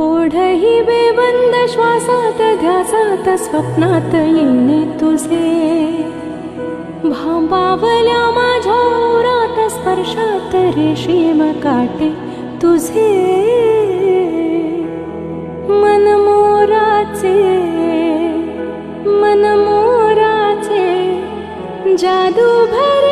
ओढही बेबंद श्वासात ध्यासात स्वप्नात तुझे. भांबावल्या माझ्या ओरात स्पर्शात रेशीम काटे तुझे. मन मोराचे मन मोराचे जादू भरे